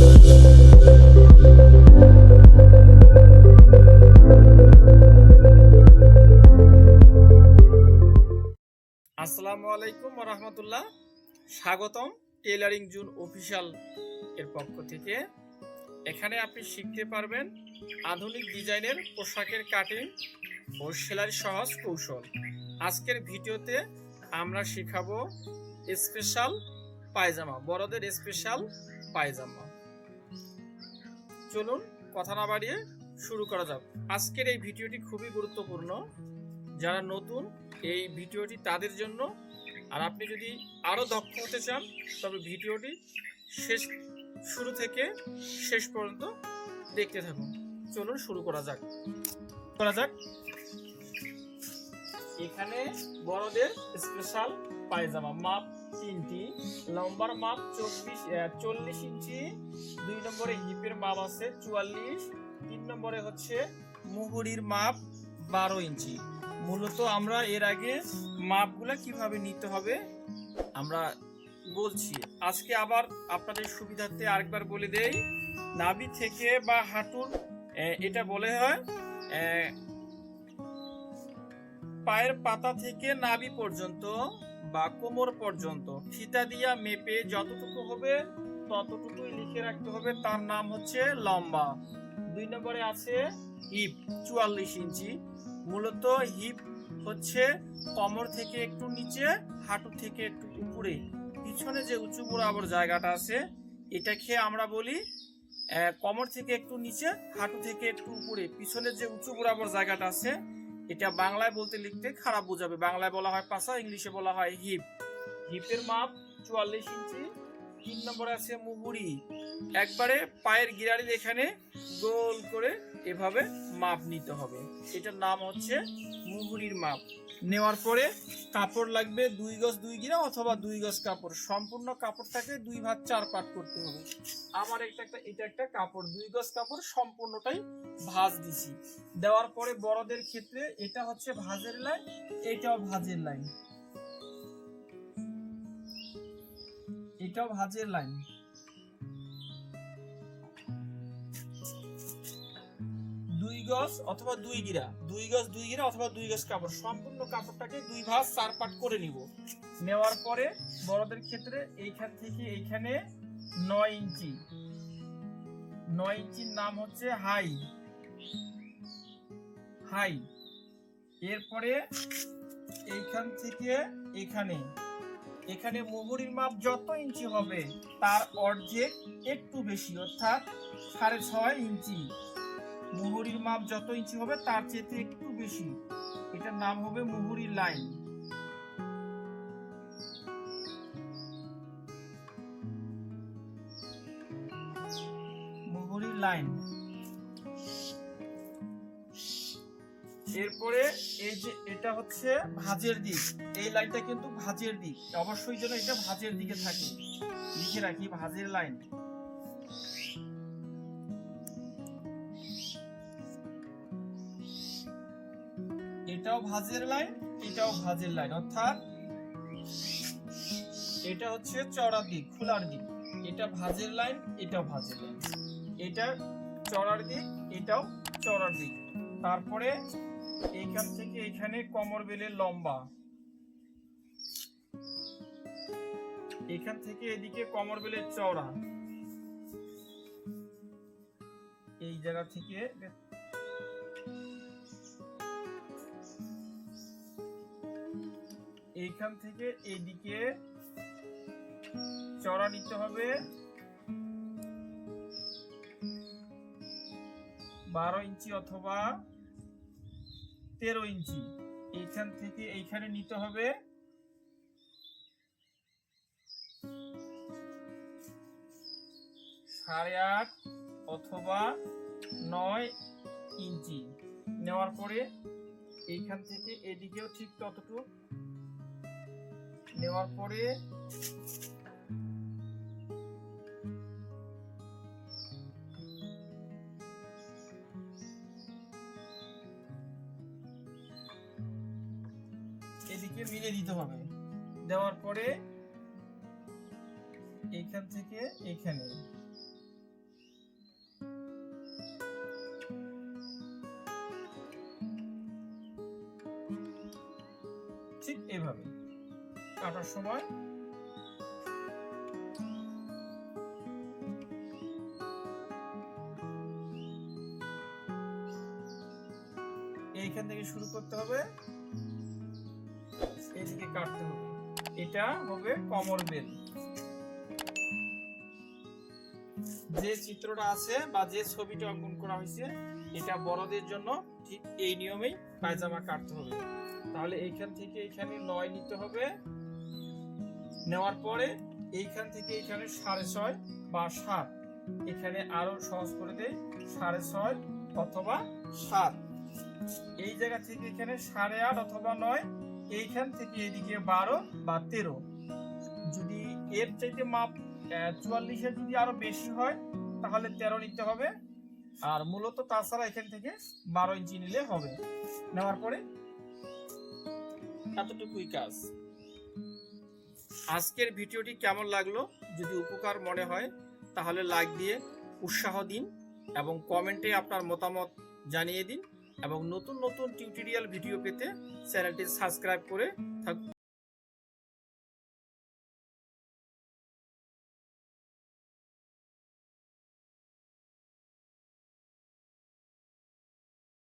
আসসালামু আলাইকুম রহমতুল্লাহ। স্বাগতম টেলারিং জুন অফিসিয়াল এর পক্ষ থেকে। এখানে আপনি শিখতে পারবেন আধুনিক ডিজাইনের পোশাকের কাটিং ও সেলাই সহজ কৌশল। আজকের ভিডিওতে আমরা শেখাবো স্পেশাল পায়জামা, বড়দের স্পেশাল পায়জামা। চলুন কথা না বাড়িয়ে শুরু করা যাক। আজকের এই ভিডিওটি খুবই গুরুত্বপূর্ণ। যারা নতুন, এই ভিডিওটি তাদের জন্য। আর আপনি যদি আরও দক্ষ হতে চান, তবে ভিডিওটি শেষ, শুরু থেকে শেষ পর্যন্ত দেখতে থাকুন। চলুন শুরু করা যাক। করা যাক। এখানে বড়দের স্পেশাল পায়জামা। মাপ তিনটি। লম্বার মাপ চব্বিশ চল্লিশ ইঞ্চি। দুই নম্বরে হিপের মাপ আছে চুয়াল্লিশ। তিন নম্বরে হচ্ছে মুহুরির মাপ বারো ইঞ্চি। মূলত আমরা এর আগে মাপগুলো কীভাবে নিতে হবে, আমরা বলছি। আজকে আবার আপনাদের সুবিধার্থে আরেকবার বলে দেই, নাভি থেকে বা হাঁটুর এটা বলে হয় পায়ের পাতা থেকে নাভি পর্যন্ত বা কোমর পর্যন্ত ফিতা দিয়া মেপে যতটুকু হবে ততটুকুই লিখে রাখতে হবে। তার নাম হচ্ছে লম্বা। দুই নম্বরে আছে হিপ, চুয়াল্লিশ ইঞ্চি। মূলত হিপ হচ্ছে কমর থেকে একটু নিচে, হাঁটু থেকে একটু উপরে। পিছনে যে উঁচু বরাবর জায়গাটা আছে, এটাকে আমরা বলি কমর থেকে একটু নিচে, হাঁটু থেকে একটু উপরে। পিছনের যে উঁচু বরাবর জায়গাটা আছে এটা বাংলায় বলতে লিখতে খারাপ বোঝাবে। বাংলায় বলা হয় পাশা ইংলিশে বলা হয় হিপ। হিপের মাপ চুয়াল্লিশ ইঞ্চি। তিন নম্বরে আছে মুহুরি। একবারে পায়ের গিরারির এখানে গোল করে এভাবে মাপ নিতে হবে। এটার নাম হচ্ছে মুহুরির মাপ। নেওয়ার পরে কাপড় লাগবে দুই গজ দুই গিরা অথবা দুই গজ কাপড়। সম্পূর্ণ কাপড়টাকে দুই ভাগ, চার পাট করতে হবে। আমার এটা একটা এটা একটা কাপড়। দুই গজ কাপড় সম্পূর্ণটাই ভাজ দিছি। দেওয়ার পরে বড়দের ক্ষেত্রে এটা হচ্ছে ভাঁজের লাইন, এটাও ভাঁজের লাইন। এটাও ভাঁজের লাইন দুই গজ অথবা দুই গিরা। দুই গজ, দুই গিরা অথবা দুই গজ কাপড়। সম্পূর্ণ কাপড়টাকে দুই ভাঁজ চার পাট করে নিব। নেওয়ার পরে বড়দের ক্ষেত্রে এইখান থেকে এইখানে নয় ইঞ্চি। নয় ইঞ্চির নাম হচ্ছে হাই। হাই। এরপরে এইখান থেকে এখানে এখানে মুহুরির মাপ যত ইঞ্চি হবে, তার অর্ধেক একটু বেশি, অর্থাৎ সাড়ে ছয় ইঞ্চি। মুহুরির মাপ যত ইঞ্চি হবে, তার চেয়ে একটু বেশি। এটার নাম হবে মুহুরির লাইন। মুহুরির লাইন। এরপরে এই যে এটা হচ্ছে ভাজের দিক। এই লাইনটা কিন্তু ভাজের দিক। অবশ্যই যেন এটা ভাজের দিকে থাকে। লিখে রাখি, ভাঁজের লাইন। এটাও ভাজের লাইন, এটাও ভাজের লাইন। অর্থাৎ এটা হচ্ছে চড়ার দিক, খোলার দিক। এটা ভাজের লাইন, এটাও ভাজের লাইন। এটা চড়ার দিক, এটাও চড়ার দিক। তারপরে এইখান থেকে এখানে কমর বেলের লম্বা। এখান থেকে এদিকে কমর বেলের চওড়া। এই জায়গা থেকে এইখান থেকে এইদিকে চড়া নিতে হবে। বারো ইঞ্চি অথবা তেরো ইঞ্চি। এইখান থেকে এইখানে নিতে হবে। সাড়ে আট অথবা নয় ইঞ্চি। নেওয়ার পরে এইখান থেকে এদিকেও ঠিক ততটুকু। নেওয়ার পরে এদিকে মিলে দিতে হবে। দেওয়ার পরে এখান থেকে এখানে। ঠিক এভাবে। কাটার সময় এইখান থেকে শুরু করতে হবে। এদিকে কাটতে হবে। এটা হবে কমর বেল। যে চিত্রটা আছে বা যে ছবিটা অঙ্কন করা হয়েছে, এটা বড়দের জন্য ঠিক এই নিয়মেই পায়জামা কাটতে হবে। তাহলে এইখান থেকে এইখানে নয় নিতে হবে। নেওয়ার পরে এইখান থেকে এইখানে সাড়ে ছয় বা সাত। এখানে আরও সহজ করে দেয় সাড়ে ছয় অথবা সাত। এই জায়গা থেকে এখানে সাড়ে আট অথবা নয় এইখান থেকে এদিকে বারো বা তেরো। যদি এর চাইতে মাপ চুয়াল্লিশের যদি আরও বেশি হয়, তাহলে তেরো নিতে হবে। আর মূলত তাছাড়া এখান থেকে বারো ইঞ্চি নিলে হবে। নেওয়ার পরে এতটুকুই কাজ। আজকের ভিডিওটি কেমন লাগল, যদি উপকার মনে হয়, তাহলে লাইক দিয়ে উৎসাহ দিন এবং কমেন্টে আপনার মতামত জানিয়ে দিন। এবং নতুন নতুন টিউটোরিয়াল ভিডিও পেতে চ্যানেলটি সাবস্ক্রাইব করে থাকুন।